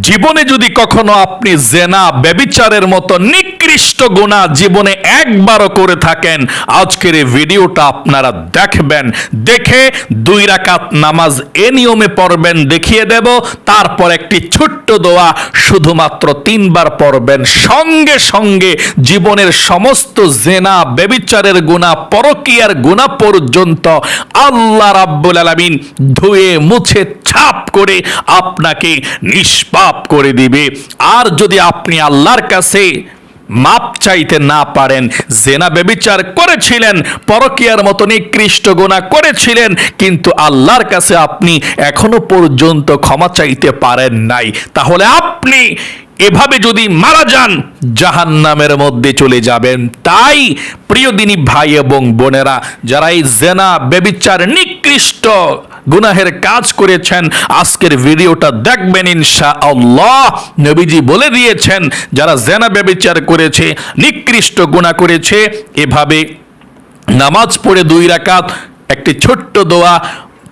জীবনে যদি কখনো আপনি জেনা বেবিচারের মতো নিকৃষ্ট গুণা জীবনে একবারও করে থাকেন, আজকের এই ভিডিওটা আপনারা দেখবেন। দেখে দুই রাকাত নামাজ এ নিয়মে পড়বেন, দেখিয়ে দেব। তারপর একটি ছোট্ট দোয়া শুধুমাত্র তিনবার পড়বেন। সঙ্গে সঙ্গে জীবনের সমস্ত জেনা বেবিচারের গুণা, পরকিয়ার গুণা পর্যন্ত আল্লাহ রাব্বুল আলামিন ধুয়ে, মুছে, ছাপ করে আপনাকে নিষ্পাপ করে দিবে। আর যদি আপনি আল্লাহর কাছে মাপ চাইতে না পারেন, জেনা বেবিচার করেছিলেন, পরকিয়ার মতো নিকৃষ্ট গোনা করেছিলেন, কিন্তু আল্লাহর কাছে আপনি এখনও পর্যন্ত ক্ষমা চাইতে পারেন নাই, তাহলে আপনি এভাবে যদি মারা যান, জাহান্নামের মধ্যে চলে যাবেন। তাই প্রিয় দিনী ভাই এবং বোনেরা, যারা এই জেনা বেবিচার নিকৃষ্ট গুনাহের কাজ করেছেন। আজকের ভিডিওটা দেখবেন ইনশা আল্লাহ নবীজি বলে দিয়েছেন, যারা জেনা বেবিচার করেছে, নিকৃষ্ট গুনাহ করেছে, এভাবে নামাজ পড়ে দুই রাকাত, একটি ছোট্ট দোয়া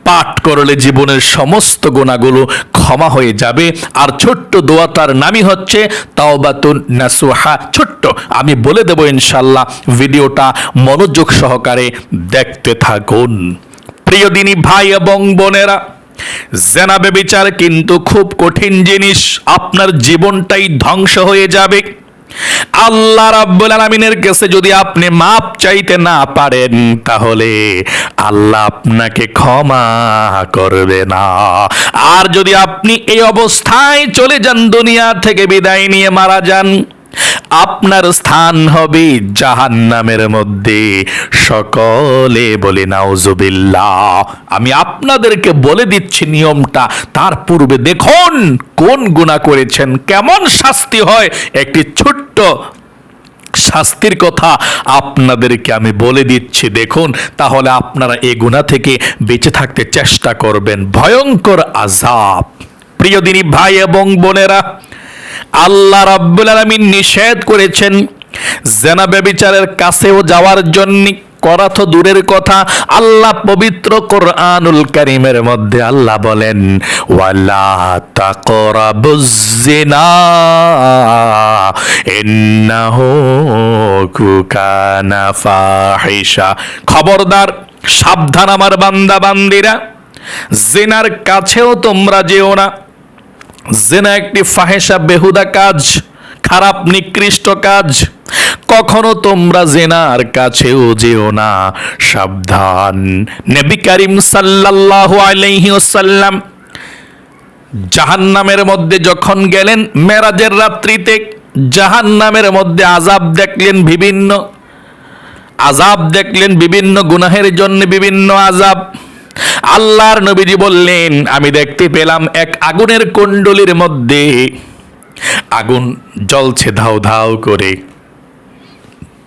পাঠ করলে জীবনের সমস্ত গোনাগুলো ক্ষমা হয়ে যাবে। আর ছোট্ট দোয়া তার নামই হচ্ছে তাওবাতুন নাসুহা। ছোট্ট, আমি বলে দেব ইনশাল্লাহ ভিডিওটা মনোযোগ সহকারে দেখতে থাকুন। প্রিয় দিনী ভাই এবং বোনেরা জেনাবে বিচার কিন্তু খুব কঠিন জিনিস। আপনার জীবনটাই ধ্বংস হয়ে যাবে। আল্লাহ রাব্বুল আলামিনের কাছে যদি আপনি মাপ চাইতে না পারেন, তাহলে আল্লাহ আপনাকে ক্ষমা করবে না। আর যদি আপনি এই অবস্থায় চলে যান, দুনিয়া থেকে বিদায় নিয়ে মারা যান আপনার স্থান হবে জাহান্নামের মধ্যে। সকলে বলে, নাউজুবিল্লাহ। আমি আপনাদেরকে বলে দিচ্ছি নিয়মটা। তার পূর্বে দেখুন কোন গুণা করেছেন, কেমন শাস্তি হয়। একটি ছোট্ট শাস্তির কথা আপনাদেরকে আমি বলে দিচ্ছি। দেখুন, তাহলে আপনারা এ গুণা থেকে বেঁচে থাকতে চেষ্টা করবেন। ভয়ঙ্কর আজাব প্রিয় দিনী ভাই এবং বোনেরা আল্লাহ রাব্বুল আলামিন নিষেধ করেছেন জেনা ব্যবিচারের কাছেও যাওয়ার জন্য। করা তো দূরের কথা। আল্লাহ পবিত্র কোরআনুল কারীমের মধ্যে আল্লাহ বলেন, ওয়ালা তাকরাবুজ জিনা, ইন্নাহু কানা ফাহিশা। খবরদার, সাবধান আমার বান্দা বান্দিরা জেনার কাছেও তোমরা যেও না। জেনা একটি ফাহেসা বেহুদা কাজ, খারাপ নিকৃষ্ট কাজ। কখনো তোমরা জেনার কাছেও যেও না, সাবধান। নবী করিম সাল্লাল্লাহু আলাইহি ওয়াসাল্লাম জাহান্নামের মধ্যে যখন গেলেন, মেরাজের রাত্রিতে জাহান্নামের মধ্যে আজাব দেখলেন বিভিন্ন আজাব দেখলেন বিভিন্ন গুনাহের জন্য বিভিন্ন আজাব আল্লাহর নবীজি বললেন, আমি দেখতে পেলাম এক আগুনের কুণ্ডলীর মধ্যে। আগুন জ্বলছে ধাও ধাও করে।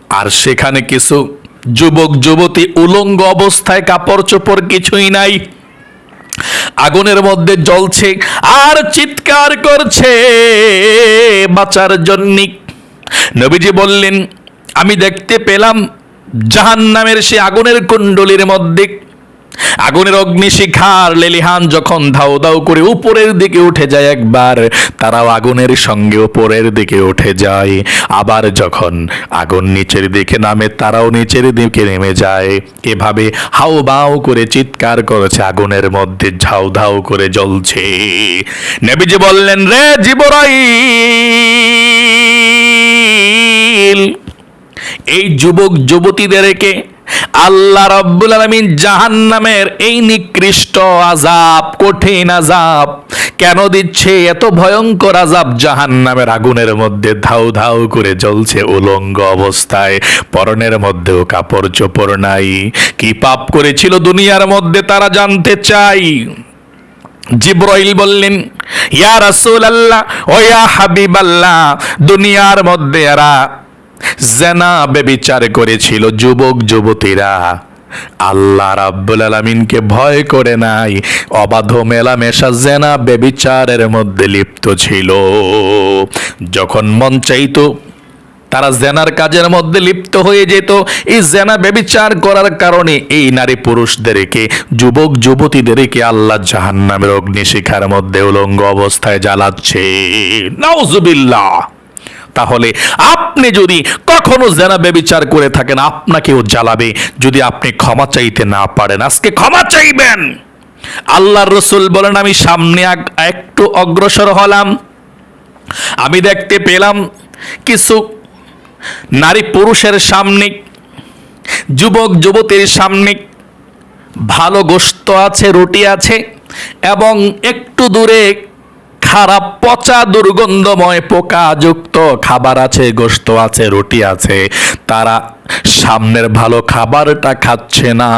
আর সেখানে কিছু যুবক, যুবতী উলঙ্গ অবস্থায় কাপড় চোপড় কিছুই নাই। আগুনের মধ্যে জ্বলছে আর চিৎকার করছে বাঁচার জন্য। নবীজি বললেন, আমি দেখতে পেলাম জাহান্নামের সে আগুনের কুণ্ডলীর মধ্যে আগুনের অগ্নিশিখার লেলিহান যখন ধাও দাও করে উপরের দিকে উঠে যায় একবার, তারাও আগুনের সঙ্গে উপরের দিকে উঠে যায়। আবার যখন আগুন নিচের দিকে নামে, তারাও নিচের দিকে নেমে যায়। এভাবে হাউ বাউ করে চিৎকার করেছে আগুনের মধ্যে ঝাউ ধাউ করে জ্বলছে। নেবিজি বললেন, রে জীবরাই এই যুবক যুবতীদেরকে আল্লাহ রব্বুল আলমিন জাহান্নামের এই নিকৃষ্ট আজাব কঠিন আজাব কেন দিচ্ছে? এত ভয়ঙ্কর আজাব জাহান্নামের আগুনের মধ্যে ধাউ ধাউ করে জ্বলছে উলঙ্গ অবস্থায়। পরনের মধ্যেও কাপড় চোপড় নাই। কি পাপ করেছিল দুনিয়ার মধ্যে তারা জানতে চাই। জিব্রাইল বললেন, ইয়া রাসূল আল্লাহ ও ইয়া হাবিব আল্লাহ দুনিয়ার মধ্যে এরা জেনা বেবিচার করেছিল যুবক, যুবতীরা। আল্লাহ রাব্বুল আলামিনকে ভয় করে নাই। অবাধ মেলামেশা জেনা বেবিচারের মধ্যে লিপ্ত ছিল। যখন মন চাইতো তারা জেনার কাজের মধ্যে লিপ্ত হয়ে যেত, এই জেনা বেবিচার করার কারণে এই নারী পুরুষদেরকে, যুবক, যুবতীদেরকে আল্লাহ জাহান্নামের অগ্নিশিখার মধ্যে উলঙ্গ অবস্থায় জ্বালাচ্ছে। নাউজুবিল্লাহ। তাহলে আপনি যদি কখনো জেনা বেবিচার করে থাকেন, আপনাকেও জ্বালাবে। যদি আপনি ক্ষমা চাইতে না পারেন, আজকে ক্ষমা চাইবেন। আল্লাহর রসুল বলেন, আমি সামনে একটু অগ্রসর হলাম। আমি দেখতে পেলাম কিছু নারী পুরুষের সামনে, যুবক, যুবতীর সামনে ভালো গোস্ত আছে, রুটি আছে এবং একটু দূরে খারাপ পচা দুর্গন্ধময় পোকাযুক্ত খাবার আছে, গোস্ত আছে, রুটি আছে। তারা সামনের ভালো খাবারটা খাচ্ছে না।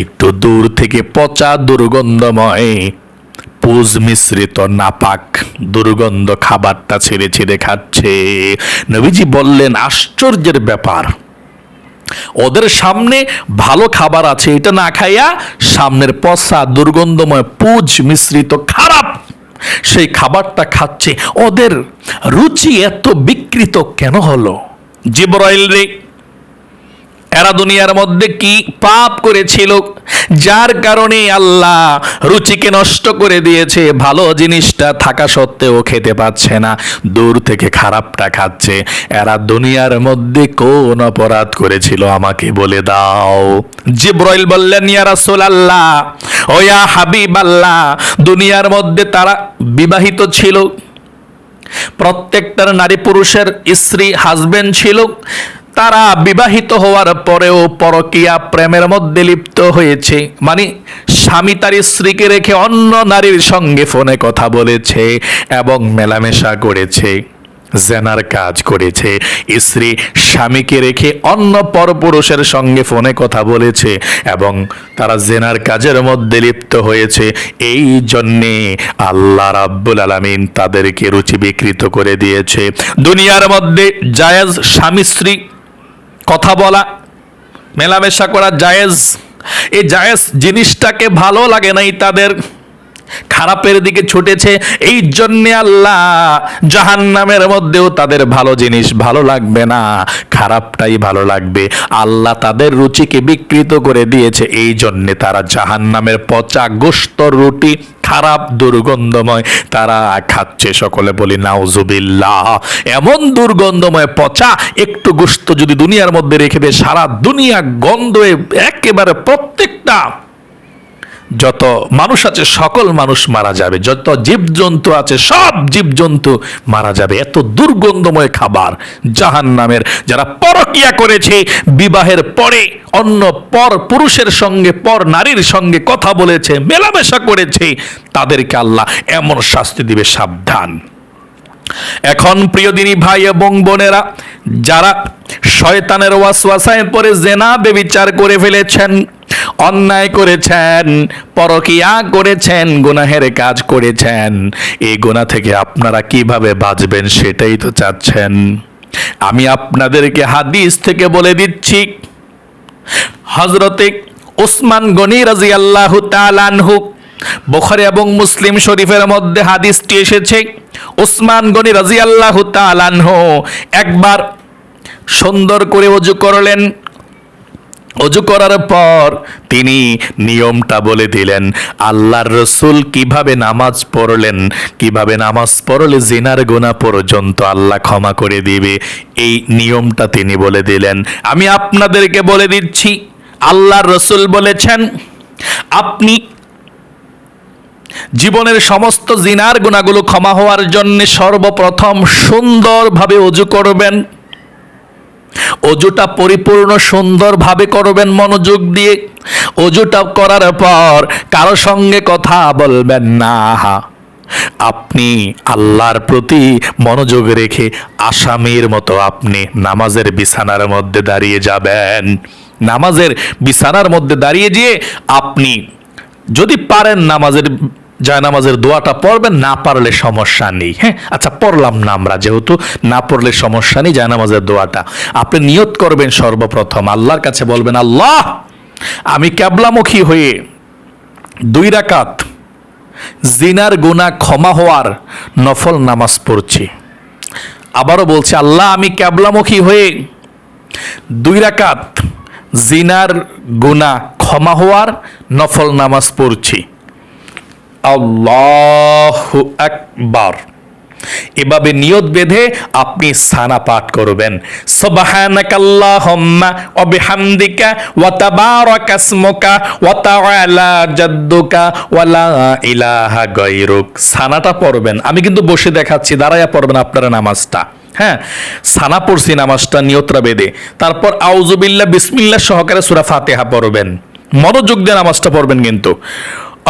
একটু দূর থেকে পচা দুর্গন্ধময়, পুজ মিশ্রিত নাপাক দুর্গন্ধ খাবারটা ছেড়ে ছেড়ে খাচ্ছে। নবীজি বললেন, আশ্চর্যের ব্যাপার। ওদের সামনে ভালো খাবার আছে, এটা না খাইয়া সামনের পচা দুর্গন্ধময় পুজ মিশ্রিত খারাপ সেই খাবারটা খাচ্ছে। ওদের রুচি এত বিকৃত কেন হলো? জিবরাইল রে এরা দুনিয়ার মধ্যে কি পাপ করেছিল? যার কারণে আল্লাহ রুচিকে নষ্ট করে দিয়েছে। ভালো জিনিসটা থাকা সত্ত্বেও খেতে পাচ্ছে না, দূর থেকে খারাপটা খাচ্ছে। এরা দুনিয়ার মধ্যে কোন অপরাধ করেছিল আমাকে বলে দাও। জিব্রাইল বললেন, ইয়া রাসূলুল্লাহ, ও ইয়া হাবিব আল্লাহ দুনিয়ার মধ্যে তারা বিবাহিত ছিল। প্রত্যেকটার নারী পুরুষের স্ত্রী হাজবেন্ড ছিল। তারা বিবাহিত হওয়ার পরেও পরকিয়া প্রেমের মধ্যে লিপ্ত হয়েছে। মানে স্বামী তার স্ত্রীকে রেখে অন্য নারীর সঙ্গে ফোনে কথা বলেছে এবং মেলামেশা করেছে, জেনার কাজ করেছে। স্ত্রী স্বামীকে রেখে অন্য পরপুরুষের সঙ্গে ফোনে কথা বলেছে এবং তারা জেনার কাজের মধ্যে লিপ্ত হয়েছে। এই জন্যে আল্লাহ রাব্বুল আলামিন তাদেরকে রুচি বিকৃত করে দিয়েছে। দুনিয়ার মধ্যে জায়েজ স্বামী স্ত্রী কথা বলা, মেলামেশা করা জায়েজ। এই জায়েজ জিনিসটাকে ভালো লাগে নাই, তাদের খারাপের দিকে ছুটেছে। এই জন্যে আল্লাহ জাহান্নামের মধ্যেও তাদের ভালো জিনিস ভালো লাগবে না, খারাপটাই ভালো লাগবে। আল্লাহ তাদের রুচিকে বিকৃত করে দিয়েছে, এই জন্যে তারা জাহান্নামের পচা গোস্ত রুটি খারাপ, দুর্গন্ধময়। তারা খাচ্ছে, সকলে বলি, নাউজুবিল্লাহ। এমন দুর্গন্ধময় পচা, একটু গোস্ত যদি দুনিয়ার মধ্যে রেখে দেয়, সারা দুনিয়া গন্ধে একেবারে প্রত্যেকটা যত মানুষ আছে, সকল মানুষ মারা যাবে। যত জীবজন্তু আছে, সব জীবজন্তু মারা যাবে। এত দুর্গন্ধময় খাবার জাহান নামের যারা পরকিয়া করেছে, বিবাহের পরে অন্য পর পুরুষের সঙ্গে, পর নারীর সঙ্গে কথা বলেছে, মেলামেশা করেছে, তাদেরকে আল্লাহ এমন শাস্তি দিবে সাবধান। এখন প্রিয়দিনী ভাই এবং বোনেরা, যারা শয়তানের ওয়াসওয়াসায় পরে জেনা বেবিচার করে ফেলেছেন, অন্যায় করেছেন, পরকিয়া করেছেন, গুনাহের কাজ করেছেন, এই গুনাহ থেকে আপনারা কীভাবে বাঁচবেন সেটাই তো চাচ্ছেন। আমি আপনাদেরকে হাদিস থেকে বলে দিচ্ছি হজরতে ওসমান গনি রাজি আল্লাহ তালানহু বোখারি এবং মুসলিম শরীফের মধ্যে হাদিসটি এসেছে ওসমান গনি রাজি আল্লাহ তালানহু একবার সুন্দর করে অজু করলেন। অজু করার পর তিনি নিয়মটা বলে দিলেন, আল্লাহর রসুল কীভাবে নামাজ পড়লেন, কীভাবে নামাজ পড়লে জেনার গোনা পর্যন্ত আল্লাহ ক্ষমা করে দিবে, এই নিয়মটা তিনি বলে দিলেন। আমি আপনাদেরকে বলে দিচ্ছি, আল্লাহর রসুল বলেছেন, আপনি জীবনের সমস্ত জিনার গুণাগুলো ক্ষমা হওয়ার জন্য সর্বপ্রথম সুন্দরভাবে অজু করবেন। অজুটা পরিপূর্ণ সুন্দরভাবে করবেন মনোযোগ দিয়ে। অজুটা করার পর কারও সঙ্গে কথা বলবেন না। আপনি আল্লাহর প্রতি মনোযোগ রেখে আসামির মতো আপনি নামাজের বিছানার মধ্যে দাঁড়িয়ে যাবেন। নামাজের বিছানার মধ্যে দাঁড়িয়ে যেয়ে আপনি যদি পারেন নামাজের, জায়নামাজের দোয়াটা পড়বেন, না পারলে সমস্যা নেই। হ্যাঁ আচ্ছা পড়লাম না আমরা যেহেতু, না পড়লে সমস্যা নেই জায়নামাজের দোয়াটা। আপনি নিয়ত করবেন সর্বপ্রথম, আল্লাহর কাছে বলবেন, আল্লাহ, আমি ক্যাবলামুখী হয়ে দুই রাকাত জিনার গুনাহ ক্ষমা হওয়ার নফল নামাজ পড়ছি। আবারও বলছি, আল্লাহ, আমি ক্যাবলামুখী হয়ে দুই রাকাত জিনার গুনাহ ক্ষমা হওয়ার নফল নামাজ পড়ছি। আল্লাহু আকবার। এভাবে নিয়ত বেঁধে আপনি সানা পাঠ করবেন। জাদ্দুকা ওয়া লা ইলাহা সানাটা পড়বেন। আমি কিন্তু বসে দেখাচ্ছি দাঁড়ায়া পড়বেন আপনারা নামাজটা। হ্যাঁ সানা পড়ছি নামাজটা নিয়তরা বেঁধে। তারপর আউজুবিল্লাহ বিসমিল্লাহ সহকারে সূরা ফাতিহা পড়বেন। মনোযোগ দিয়ে নামাজটা পড়বেন কিন্তু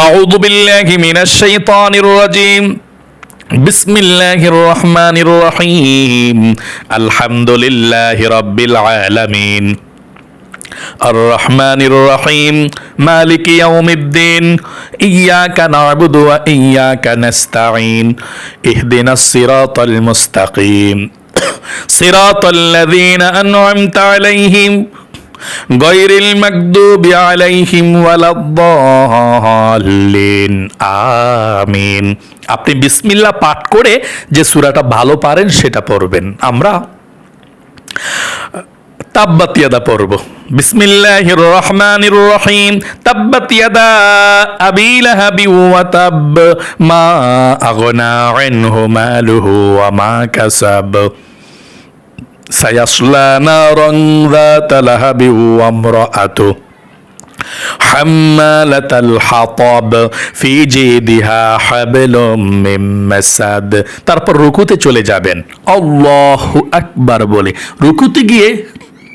আউযু বিল্লাহি মিনাশ শাইতানির রাজিম بسم الله الرحمن الرحيم الحمد لله رب العالمين الرحمن الرحيم مالك يوم الدين إياك نعبد وإياك نستعين اهدنا الصراط المستقيم صراط الذين أنعمت عليهم আমিন। আপনি বিসমিল্লা পাঠ করে যে সূরাটা ভালো পারেন সেটা পড়বেন। আমরা তাব্বাতিয়াদা পড়ব। বিসমিল্লাহির রহমানির রহিম তাব্বাতিয়াদা ইয়াদা আবি ওয়া তাব। মা আগনা আনহু মালুহু ওয়া মা কাসাব। سيصلى نارا ذات لهب وامرأته حمالة الحطب في جيدها حبل من مسد তারপর রুকুতে চলে যাবেন আল্লাহু আকবার বলে রুকুতে গিয়ে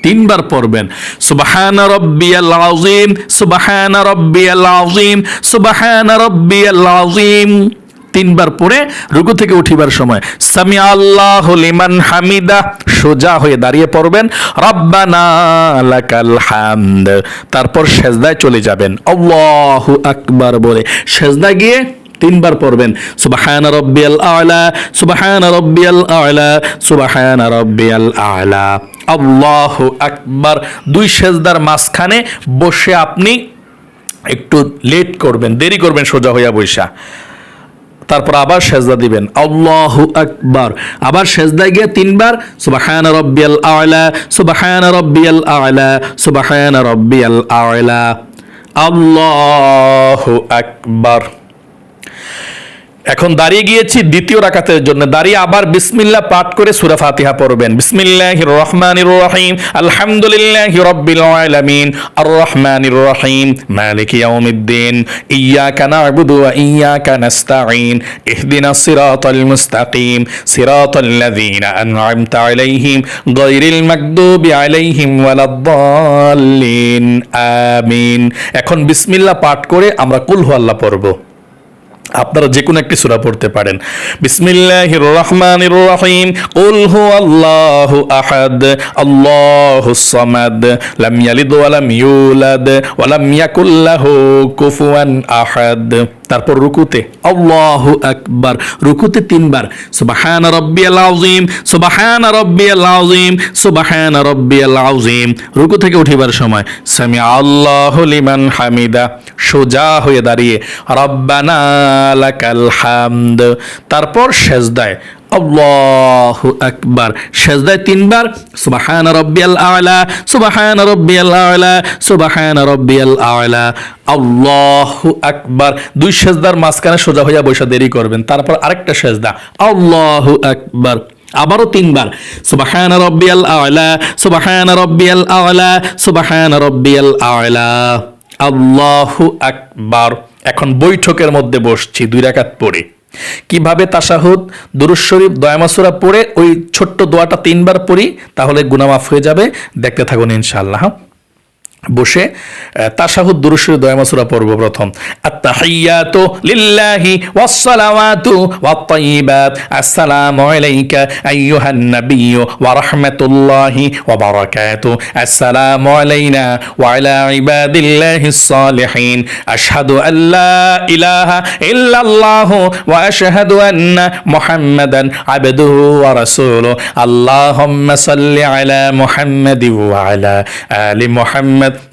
তিনবার পড়বেন সুবহান রব্বিয়াল আযীম সুবহান রব্বিয়াল আযীম সুবহান রব্বিয়াল আযীম তিনবার পড়ে রুকু থেকে উঠিবার সময়। সামি আল্লাহ লিমান হামিদা, সোজা হয়ে দাঁড়িয়ে পড়বেন। রব্বানা হামদ। তারপর সেজদায় চলে যাবেন। আল্লাহু আকবার বলে সেজদায় গিয়ে তিনবার পড়বেন। সুবহান রব্বিয়াল আলা, সুবহান রব্বিয়াল আলা, সুবহান রব্বিয়াল আলা। আল্লাহু আকবার। দুই সেজদার মাঝখানে বসে আপনি একটু লেট করবেন, দেরি করবেন সোজা হইয়া বৈশা তারপর আবার সেজদা দিবেন। আল্লাহ আকবার। আবার সেজদা গিয়ে তিনবার সুবাহায়ন রব্বিয়াল আয়লা সুবাহায়ন রব্বিয়াল আয়লা সুবাহায়ন রব্বিয়াল আয়লা আল্লাহ আকবার। এখন দাঁড়িয়ে গিয়েছি দ্বিতীয় রাকাতের জন্য। দাঁড়িয়ে আবার বিসমিল্লাহ পাঠ করে সূরা ফাতিহা পড়বেন। বিসমিল্লাহির রহমানির রহিম। আলহামদুলিল্লাহি রাব্বিল আলামিন। আর রহমানির রহিম। মালিকি ইয়াউমিদ্দিন। ইয়াকা না'বুদু ওয়া ইয়াকা নাস্তাঈন। ইহদিনাস সিরাতাল মুস্তাকিম। সিরাতাল লাযীনা আন'আমতা আলাইহিম গায়রিল মাগদুবি আলাইহিম ওয়ালাদ-দাল্লিন। আমিন। এখন বিসমিল্লাহ পাঠ করে আমরা কুল হু আল্লাহ পড়ব। আপনারা যে কোনো একটি সূরা পড়তে পারেন। বিসমিল্লাহির রহমানির রহিম কুল হুয়াল্লাহু আহাদ আল্লাহুস সামাদ, লাম ইয়ালিদ ওয়া ইউলাদ, ওয়া লাম ইয়াকুল লাহু কুফুয়ান আহাদ। তারপর রুকুতে, আল্লাহ আকবার, রুকুতে তিনবার, সুবাহান রব্বি আল্লাহিম সুবাহান রব্বি আল্লাহিম সুবাহান রব্বি আল্লাহিম রুকু থেকে উঠিবার সময় সামি আল্লাহ লিমান হামিদা, সোজা হয়ে দাঁড়িয়ে, রব্বানা লাকাল হামদ। তারপর সেজদায় আল্লাহু আকবার। সেজদায় তিনবার, সুবহান রব্বিয়াল আলা, সুবহান রব্বিয়াল আলা, সুবহান রব্বিয়াল আলা। আল্লাহু আকবার। দুই সেজদার মাঝখানে সোজা হইয়া বৈশা দেরি করবেন। তারপর আরেকটা সেজদা, আল্লাহু আকবার। আবারও তিনবার, সুবহান রব্বিয়াল আলা, সুবহান রব্বিয়াল আলা, সুবহান রব্বিয়াল আলা। আল্লাহু আকবার। এখন বৈঠকের মধ্যে বসছি, দুই রাকাত পড়ে। কীভাবে তাসাহুদ দুরুশরীফ দয়ামাসুরা পড়ে ওই ছোট্ট দোয়াটা তিনবার পড়ি, তাহলে গুনামাফ হয়ে যাবে দেখতে থাকুন ইনশাআল্লাহ? বসে তাশাহুদ দুরুশ্বরী দয়ামাসুরা পড়ব প্রথম। আত্তাহিয়াতু লিল্লাহি ওয়াসসালাওয়াতু ওয়াত-তাইয়িবাত। আসসালামু আলাইকা আইয়ুহান নাবিয়্যু ওয়া রাহমাতুল্লাহি ওয়া বারাকাতু। আসসালামু আলাইনা ওয়া আলা ইবাদিল্লাহিস সালিহিন আশহাদু আল্লা ইলাহা ইল্লাল্লাহু ওয়া আশহাদু আন্না মুহাম্মাদান আবদুহু ওয়া রাসূলুহু। আল্লাহুম্মা সাল্লি আলা মুহাম্মাদি ওয়া আলা আলি মুহাম্মাদ that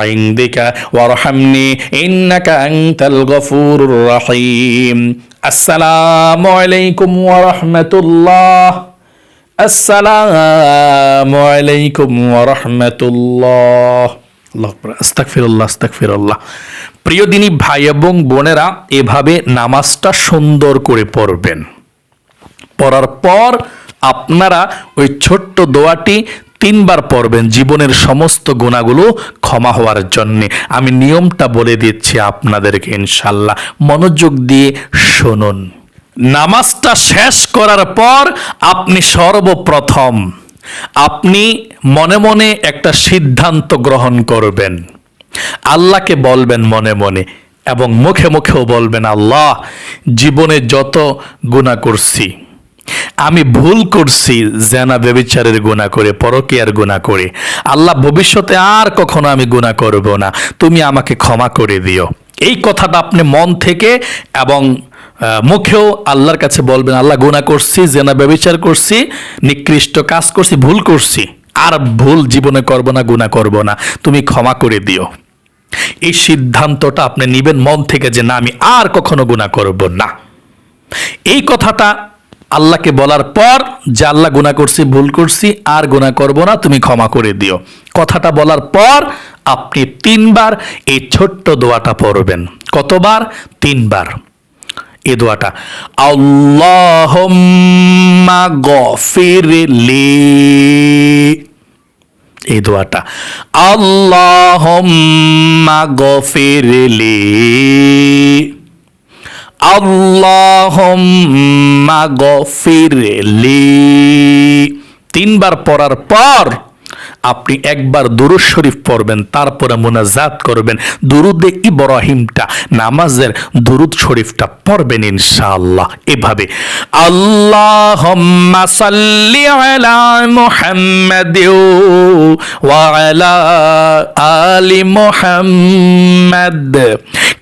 عندك وارحمني إنك أنت الغفور الرحيم السلام عليكم ورحمة الله আসসালামু আলাইকুম ওয়া রাহমাতুল্লাহ আল্লাহু আকবার আস্তাগফিরুল্লাহ আস্তাগফিরুল্লাহ প্রিয় দিনী ভাই এবং বোনেরা এভাবে নামাজটা সুন্দর করে পড়বেন পড়ার পর আপনারা ওই ছোট্ট দোয়াটি তিনবার পড়বেন জীবনের সমস্ত গুণাগুলো ক্ষমা হওয়ার জন্যে। আমি নিয়মটা বলে দিচ্ছি আপনাদেরকে, ইনশাল্লাহ। মনোযোগ দিয়ে শুনুন। নামাজটা শেষ করার পর আপনি সর্বপ্রথম আপনি মনে মনে একটা সিদ্ধান্ত গ্রহণ করবেন। আল্লাহকে বলবেন মনে মনে এবং মুখে মুখেও বলবেন, আল্লাহ, জীবনে যত গুণা করছি আমি ভুল করছি, জেনা বেবিচারের গুণা করে, পরকিয়ার গুণা করে। আল্লাহ ভবিষ্যতে আর কখনো আমি গুণা করব না। তুমি আমাকে ক্ষমা করে দিও। এই কথাটা আপনি মন থেকে এবং মুখেও আল্লাহর কাছে বলবেন, আল্লাহ গুণা করছি, জেনা বেবিচার করছি, নিকৃষ্ট কাজ করছি, ভুল করছি। আর ভুল জীবনে করব না গুণা করব না। তুমি ক্ষমা করে দিও। এই সিদ্ধান্তটা আপনি নিবেন মন থেকে যে, না, আমি আর কখনো গুণা করব না। এই কথাটা আল্লাহকে বলার পর যে আল্লাহ গুণা করছি, ভুল করছি, আর গুণা করব না, তুমি ক্ষমা করে দিও। কথাটা বলার পর আপনি তিনবার এই ছোট্ট দোয়াটা পড়বেন। কতবার? তিনবার। এই দোয়াটা, আল্লাহুম্মা গফিরলি এই দোয়াটা, আল্লাহুম্মা গফিরলি আল্লাহুম্মা গফিরলি তিনবার পড়ার পর আপনি একবার দুরুদ শরীফ পড়বেন, তারপরে মোনাজাত করবেন। দুরুদে ইব্রাহিমটা, নামাজের দুরুদ শরীফটা পড়বেন ইনশাআল্লাহ। এভাবে আল্লাহুম্মা সাল্লি আলা মুহাম্মাদ ওয়া আলা আলি মুহাম্মাদ।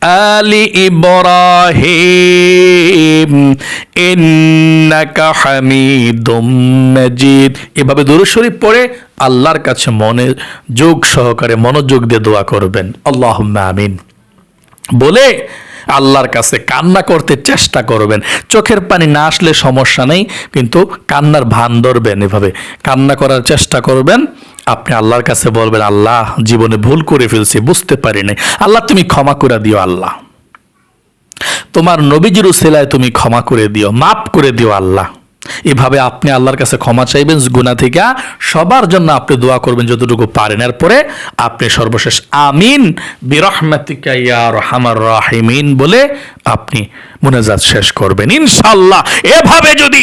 আলি ইব্রাহিম, ইন্নাকা হামিদুম মাজিদ। এভাবে দুরূদ শরীফ পড়ে আল্লাহর কাছে মনে যোগ সহকারে মনোযোগ দিয়ে দোয়া করবেন। আল্লাহুম্মা আমিন। বলে আল্লাহর কাছে কান্না করতে চেষ্টা করবেন। চোখের পানি না আসলে সমস্যা নেই, কিন্তু কান্নার ভান ধরবেন এভাবে। কান্না করার চেষ্টা করবেন। আপনি আল্লাহর কাছে বলবেন, আল্লাহ, জীবনে ভুল করে ফেলছি, বুঝতে পারি নাই আল্লাহ, তুমি ক্ষমা করে দিও, আল্লাহ। তোমার নবীজির উসিলায় তুমি ক্ষমা করে দিও, মাফ করে দিও, আল্লাহ। এভাবে আপনি আল্লাহর কাছে ক্ষমা চাইবেন গুণা থেকে সবার জন্য আপনি দোয়া করবেন যতটুকু পারেন। এরপরে আপনি সর্বশেষ, আমিন ইয়া রাহিমিন বলে আপনি মুনাজাত শেষ করবেন। ইনশাআল্লাহ, এভাবে যদি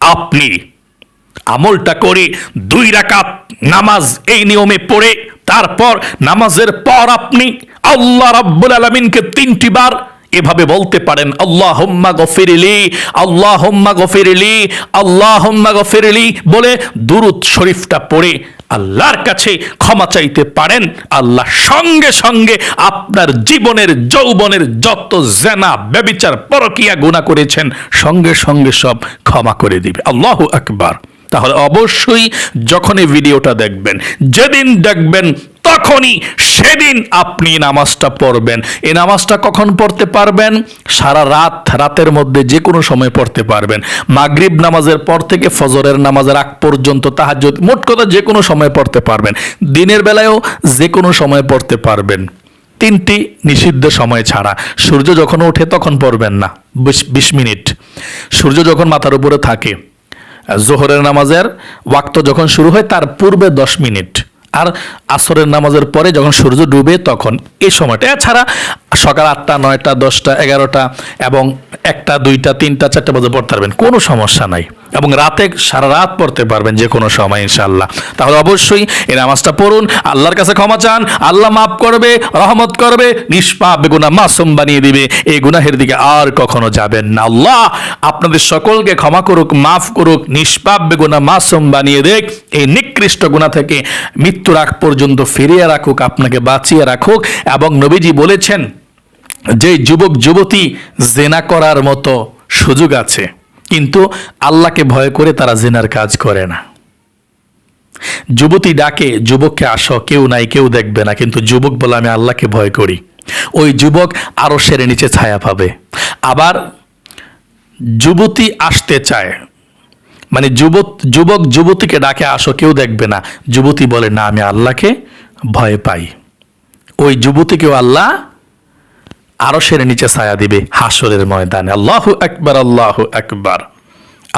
আপনি আমলটা করে দুই রাকাত নামাজ এই নিয়মে পড়ে, তারপর নামাজের পর আপনি আল্লাহ রাব্বুল আলামিনকে তিনটি বার এভাবে বলতে পারেন আল্লাহ হোম্মা গফিরলি আল্লাহ হোম্মা গফিরলি আল্লাহ হোম্মা গফিরলি বলে দুরুদ শরীফটা পড়ে আল্লাহর কাছে ক্ষমা চাইতে পারেন। আল্লাহ সঙ্গে সঙ্গে আপনার জীবনের, যৌবনের যত জেনা, ব্যবিচার, পরকিয়া গুণা করেছেন, সঙ্গে সঙ্গে সব ক্ষমা করে দিবে। আল্লাহ আকবার। তাহলে অবশ্যই যখন এই ভিডিওটা দেখবেন, যেদিন দেখবেন, তখনই সেদিন আপনি নামাজটা পড়বেন। এই নামাজটা কখন পড়তে পারবেন? সারা রাত, রাতের মধ্যে যে কোনো সময় পড়তে পারবেন। মাগরিব নামাজের পর থেকে ফজরের নামাজের আগ পর্যন্ত তাহাজ্জুদ, মোট কথা যে কোনো সময় পড়তে পারবেন। দিনের বেলায়ও যে কোনো সময় পড়তে পারবেন। তিনটি নিষিদ্ধ সময় ছাড়া। সূর্য যখন ওঠে তখন পড়বেন না বিশ মিনিট। সূর্য যখন মাথার উপরে থাকে জোহরের নামাজের ওয়াক্ত যখন শুরু হয়, তার পূর্বে দশ মিনিট। আর আসরের নামাজের পরে যখন সূর্য ডুবে, তখন এই সময়টা। এছাড়া সকাল আটটা, নয়টা, দশটা, এগারোটা এবং একটা, দুইটা, তিনটা, চারটা বাজে পড়তে পারবেন। কোনো সমস্যা নাই। এবং রাতে সারা রাত পড়তে পারবেন যে কোনো সময় ইনশাল্লাহ তাহলে অবশ্যই এই নামাজটা পড়ুন, আল্লাহর কাছে ক্ষমা চান, আল্লাহ মাফ করবে, রহমত করবে, নিষ্পাপ বেগুনা মাসুম বানিয়ে দিবে, এই গুনাহের দিকে আর কখনো যাবেন না। আল্লাহ আপনাদের সকলকে ক্ষমা করুক, মাফ করুক, নিষ্পাপ বেগুনা মাসুম বানিয়ে দেখ এই নিকৃষ্ট গুণা থেকে মৃত্যুর আগ পর্যন্ত ফিরিয়ে রাখুক, আপনাকে বাঁচিয়ে রাখুক এবং নবীজি বলেছেন, যে যুবক, যুবতী, জেনা করার মতো সুযোগ আছে। কিন্তু আল্লাহকে ভয় করে তারা জেনার কাজ করে না। যুবতী ডাকে, যুবককে আসো, কেউ নাই, কেউ দেখবে না, কিন্তু যুবক বলে, আমি আল্লাহকে ভয় করি। ওই যুবক আরও সেরে নিচে ছায়া পাবে। আবার যুবতী আসতে চায়। মানে যুবক যুবক যুবতীকে ডাকে, আসো, কেউ দেখবে না। যুবতী বলে, না, আমি আল্লাহকে ভয় পাই। ওই যুবতীকেও আল্লাহ আরও সেরে নিচে ছায়া দিবে হাসরের ময়দানে। আল্লাহ একবার আল্লাহ একবার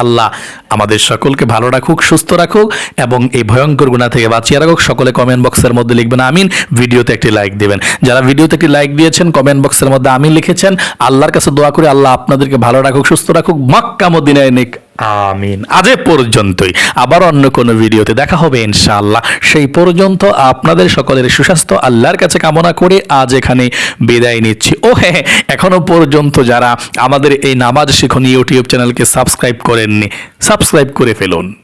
আল্লাহ আমাদের সকলকে ভালো রাখুক, সুস্থ রাখুক এবং এই ভয়ঙ্কর গুণা থেকে বাঁচিয়ে রাখুক। সকলে কমেন্ট বক্সের মধ্যে লিখবেন, আমিন। ভিডিওতে একটি লাইক দেবেন। যারা ভিডিওতে একটি লাইক দিয়েছেন কমেন্ট বক্সের মধ্যে আমিন লিখেছেন। আল্লাহর কাছে দোয়া করে আল্লাহ আপনাদেরকে ভালো রাখুক, সুস্থ রাখুক। মক্কা, মদিনায় আমিন। আজ পর্যন্তই। আবার অন্য কোনো ভিডিওতে দেখা হবে ইনশাআল্লাহ। সেই পর্যন্ত আপনাদের সকলের সুস্বাস্থ্য, আল্লাহর কাছে কামনা করে আজ এখানে বিদায় নিচ্ছি। ও হ্যাঁ এখনও পর্যন্ত যারা আমাদের এই নামাজ শিখন ইউটিউব চ্যানেলকে সাবস্ক্রাইব করেননি, সাবস্ক্রাইব করে ফেলুন।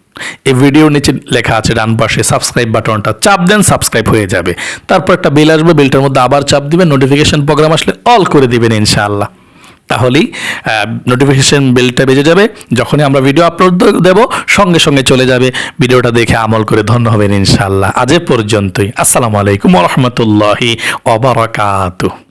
এই ভিডিওর নিচে লেখা আছে ডান পাশে সাবস্ক্রাইব বাটনটা। চাপ দেন, সাবস্ক্রাইব হয়ে যাবে। তারপর একটা বেল আসবে, বেলটার মধ্যে আবার চাপ দিবেন, নোটিফিকেশন প্রোগ্রাম আসলে অল করে দিবেন ইনশাআল্লাহ। তাহলেই নোটিফিকেশান বেলটা বেজে যাবে। যখনই আমরা ভিডিও আপলোড দেব, সঙ্গে সঙ্গে চলে যাবে। ভিডিওটা দেখে আমল করে ধন্য হবেন ইনশাল্লাহ আজ পর্যন্তই। আসসালামু আলাইকুম রহমতুল্লাহি অবরাকাতু